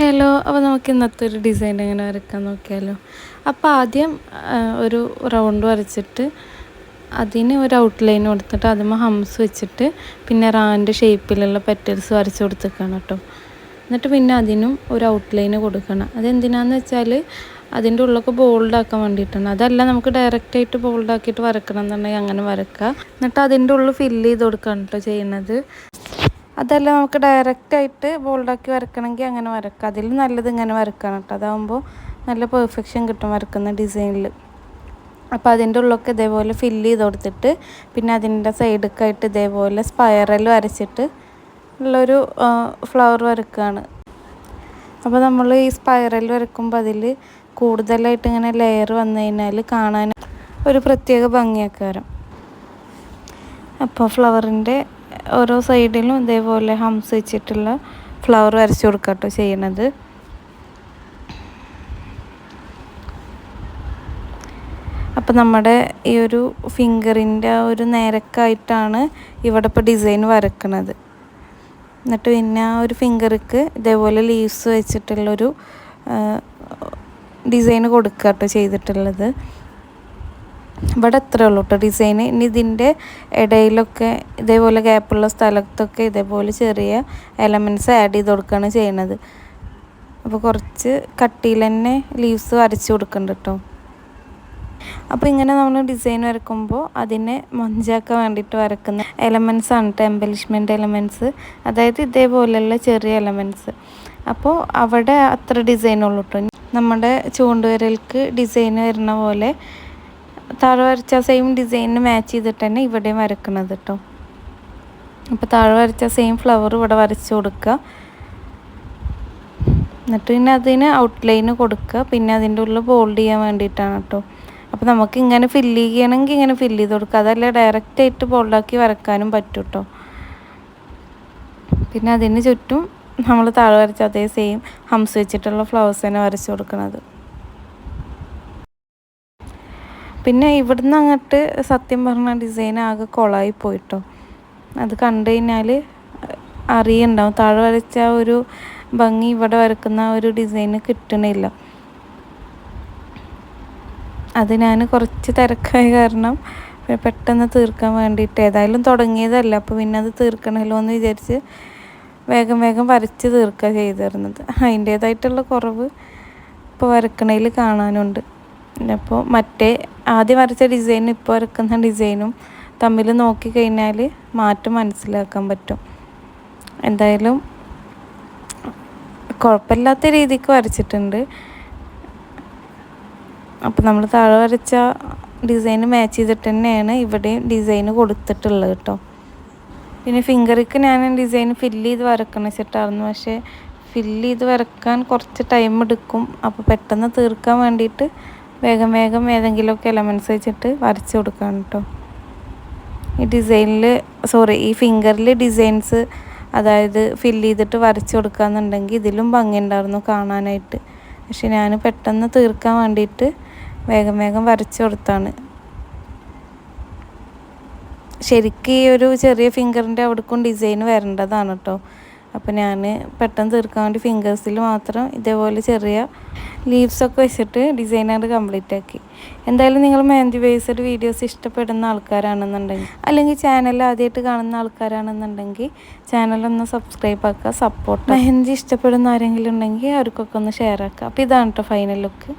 Hello അപ്പോൾ നമുക്ക് ഇന്നത്തെ ഒരു ഡിസൈൻ എങ്ങനെ വരയ്ക്കാൻ നോക്കിയാലോ? അപ്പോൾ ആദ്യം ഒരു റൗണ്ട് വരച്ചിട്ട് അതിന് ഒരു ഔട്ട്ലൈൻ കൊടുത്തിട്ട് അതിന് ഹംസ് വെച്ചിട്ട് പിന്നെ റാന്റെ ഷേപ്പിലുള്ള പെറ്റൽസ് വരച്ച് കൊടുത്തേക്കാണ് കേട്ടോ. എന്നിട്ട് പിന്നെ അതിനും ഒരു ഔട്ട്ലൈൻ കൊടുക്കണം. അതെന്തിനാന്ന് വെച്ചാൽ അതിന്റെ ഉള്ളൊക്കെ ബോൾഡാക്കാൻ വേണ്ടിയിട്ടാണ്. അതല്ല നമുക്ക് ഡയറക്റ്റായിട്ട് ബോൾഡാക്കിയിട്ട് വരക്കണം എന്നുണ്ടെങ്കിൽ അങ്ങനെ വരക്കുക എന്നിട്ട് അതിന്റെ ഉള്ളിൽ ഫില്ല് ചെയ്ത് കൊടുക്കുകയാണ് കേട്ടോ ചെയ്യുന്നത്. അതല്ല നമുക്ക് ഡയറക്റ്റായിട്ട് ബോൾഡാക്കി വരക്കണമെങ്കിൽ അങ്ങനെ വരക്കാം. അതിൽ നല്ലത് ഇങ്ങനെ വരക്കണം കേട്ടോ. അതാകുമ്പോൾ നല്ല പെർഫെക്ഷൻ കിട്ടും വരക്കുന്ന ഡിസൈനിൽ അപ്പോൾ അതിന്റെ ഉള്ളൊക്കെ ഇതേപോലെ ഫില്ല് ചെയ്ത് കൊടുത്തിട്ട് പിന്നെ അതിന്റെ സൈഡൊക്കെ ആയിട്ട് ഇതേപോലെ സ്പയറൽ വരച്ചിട്ട് ഉള്ളൊരു ഫ്ലവർ വരക്കുകയാണ് അപ്പോൾ നമ്മൾ ഈ സ്പൈറൽ വരക്കുമ്പോൾ അതിൽ കൂടുതലായിട്ട് ഇങ്ങനെ ലെയർ വന്നു കഴിഞ്ഞാൽ കാണാൻ ഒരു പ്രത്യേക ഭംഗിയൊക്കെ വരും അപ്പോൾ ഫ്ലവറിന്റെ ഓരോ സൈഡിലും ഇതേപോലെ ഹംസ് വെച്ചിട്ടുള്ള ഫ്ലവർ വരച്ചു കൊടുക്കട്ടോ ചെയ്യണത്. അപ്പോൾ നമ്മുടെ ഈ ഒരു ഫിംഗറിന്റെ ആ ഒരു നേരക്കായിട്ടാണ് ഇവിടെ ഇപ്പോൾ ഡിസൈൻ വരക്കുന്നത് എന്നിട്ട് പിന്നെ ആ ഒരു ഫിംഗർക്ക് ഇതേപോലെ ലീവ്സ് വെച്ചിട്ടുള്ളൊരു ഡിസൈൻ കൊടുക്കുക കേട്ടോ ചെയ്തിട്ടുള്ളത്. ഇവിടെ എത്ര ഉള്ളൂ കേട്ടോ ഡിസൈൻ ഇനി ഇതിന്റെ ഇടയിലൊക്കെ ഇതേപോലെ ഗ്യാപ്പുള്ള സ്ഥലത്തൊക്കെ ഇതേപോലെ ചെറിയ എലമെന്റ്സ് ആഡ് ചെയ്ത് കൊടുക്കുകയാണ് ചെയ്യണത്. അപ്പോൾ കുറച്ച് കട്ടിയിൽ തന്നെ ലീവ്സ് വരച്ച് കൊടുക്കുന്നുണ്ട് കേട്ടോ അപ്പോൾ ഇങ്ങനെ നമ്മൾ ഡിസൈൻ വരക്കുമ്പോൾ അതിനെ മൊഞ്ചാക്കാൻ വേണ്ടിയിട്ട് വരക്കുന്ന എലമെന്റ്സ് ആണ് കേട്ടോ എംബലിഷ്മെന്റ് എലമെന്റ്സ് അതായത് ഇതേപോലെയുള്ള ചെറിയ എലമെന്റ്സ് അപ്പോൾ അവിടെ അത്ര ഡിസൈൻ ഉള്ളൂ കേട്ടോ നമ്മുടെ ചൂണ്ടുവിരൽക്ക് ഡിസൈൻ വരുന്ന പോലെ താഴെ വരച്ച സെയിം ഡിസൈനിന് മാച്ച് ചെയ്തിട്ട് തന്നെ ഇവിടെയും വരക്കുന്നത് കേട്ടോ അപ്പോൾ താഴെ വരച്ച സെയിം ഫ്ലവർ ഇവിടെ വരച്ച് കൊടുക്കുക. എന്നിട്ട് പിന്നെ അതിന് ഔട്ട്ലൈന് കൊടുക്കുക. പിന്നെ അതിന്റെ ഉള്ളിൽ ബോൾഡ് ചെയ്യാൻ വേണ്ടിയിട്ടാണ് കേട്ടോ അപ്പോൾ നമുക്ക് ഇങ്ങനെ ഫില്ല് ചെയ്യണമെങ്കിൽ ഇങ്ങനെ ഫില്ല് ചെയ്ത് കൊടുക്കുക. അതല്ല ഡയറക്റ്റ് ആയിട്ട് ബോൾഡാക്കി വരക്കാനും പറ്റും കേട്ടോ പിന്നെ അതിന് ചുറ്റും നമ്മൾ താഴെ വരച്ച അതേ സെയിം ഹംസ് വെച്ചിട്ടുള്ള ഫ്ലവേഴ്സ് തന്നെ വരച്ച് കൊടുക്കുന്നത്. പിന്നെ ഇവിടുന്ന് അങ്ങോട്ട് സത്യം പറഞ്ഞ ഡിസൈൻ ആകെ കൊളായി പോയിട്ടോ. അത് കണ്ടു കഴിഞ്ഞാൽ അറിയണ്ടാവും. താഴെ വരച്ച ഒരു ഭംഗി ഇവിടെ വരക്കുന്ന ഒരു ഡിസൈന് കിട്ടണില്ല. അത് ഞാൻ കുറച്ച് തിരക്കായ കാരണം പെട്ടെന്ന് തീർക്കാൻ വേണ്ടിയിട്ട് ഏതായാലും തുടങ്ങിയതല്ല. അപ്പോൾ പിന്നെ അത് തീർക്കണമല്ലോ എന്ന് വിചാരിച്ച് വേഗം വേഗം വരച്ച് തീർക്കുക ചെയ്തിരുന്നത്. അതിന്റേതായിട്ടുള്ള കുറവ് ഇപ്പോൾ വരക്കണയിൽ കാണാനുണ്ട്. അപ്പോൾ മറ്റേ ആദ്യം വരച്ച ഡിസൈനും ഇപ്പോൾ വരക്കുന്ന ഡിസൈനും തമ്മിൽ നോക്കി കഴിഞ്ഞാൽ മാറ്റം മനസ്സിലാക്കാൻ പറ്റും. എന്തായാലും കുഴപ്പമില്ലാത്ത രീതിക്ക് വരച്ചിട്ടുണ്ട്. അപ്പോൾ നമ്മൾ താഴെ വരച്ച ഡിസൈൻ മാച്ച് ചെയ്തിട്ട് തന്നെയാണ് ഇവിടെയും ഡിസൈൻ കൊടുത്തിട്ടുള്ളത് കേട്ടോ. പിന്നെ ഫിംഗറിക്ക് ഞാൻ ഡിസൈൻ ഫില്ല് ചെയ്ത് വരക്കണം വെച്ചിട്ടായിരുന്നു പക്ഷേ ഫില്ല് ചെയ്ത് വരക്കാൻ കുറച്ച് ടൈം എടുക്കും. അപ്പോൾ പെട്ടെന്ന് തീർക്കാൻ വേണ്ടിയിട്ട് വേഗം വേഗം ഏതെങ്കിലുമൊക്കെ എലമെൻസ് വെച്ചിട്ട് വരച്ച് കൊടുക്കണം കേട്ടോ ഈ ഡിസൈനിൽ സോറി ഈ ഫിംഗറിൽ ഡിസൈൻസ് അതായത് ഫില്ല് ചെയ്തിട്ട് വരച്ച് കൊടുക്കാന്നുണ്ടെങ്കിൽ ഇതിലും ഭംഗിയുണ്ടായിരുന്നു കാണാനായിട്ട്. പക്ഷെ ഞാൻ പെട്ടെന്ന് തീർക്കാൻ വേണ്ടിയിട്ട് വേഗം വേഗം വരച്ച് കൊടുത്താണ്. ശരിക്കും ഈ ഒരു ചെറിയ ഫിംഗറിന്റെ അവിടേക്കും ഡിസൈൻ വരേണ്ടതാണ് കേട്ടോ അപ്പോൾ ഞാൻ പെട്ടെന്ന് തീർക്കാൻ വേണ്ടി ഫിംഗേഴ്സിൽ മാത്രം ഇതേപോലെ ചെറിയ ലീവ്സൊക്കെ വെച്ചിട്ട് ഡിസൈനർ കംപ്ലീറ്റ് ആക്കി. എന്തായാലും നിങ്ങൾ മെഹന്തി ബേസ്ഡ് വീഡിയോസ് ഇഷ്ടപ്പെടുന്ന ആൾക്കാരാണെന്നുണ്ടെങ്കിൽ അല്ലെങ്കിൽ ചാനൽ ആദ്യമായിട്ട് കാണുന്ന ആൾക്കാരാണെന്നുണ്ടെങ്കിൽ ചാനലൊന്ന് സബ്സ്ക്രൈബ് ആക്കുക സപ്പോർട്ട് മെഹന്തി ഇഷ്ടപ്പെടുന്ന ആരെങ്കിലും ഉണ്ടെങ്കിൽ അവർക്കൊക്കെ ഒന്ന് ഷെയർ ആക്കുക. അപ്പോൾ ഇതാണ് കേട്ടോ ഫൈനൽ ലുക്ക്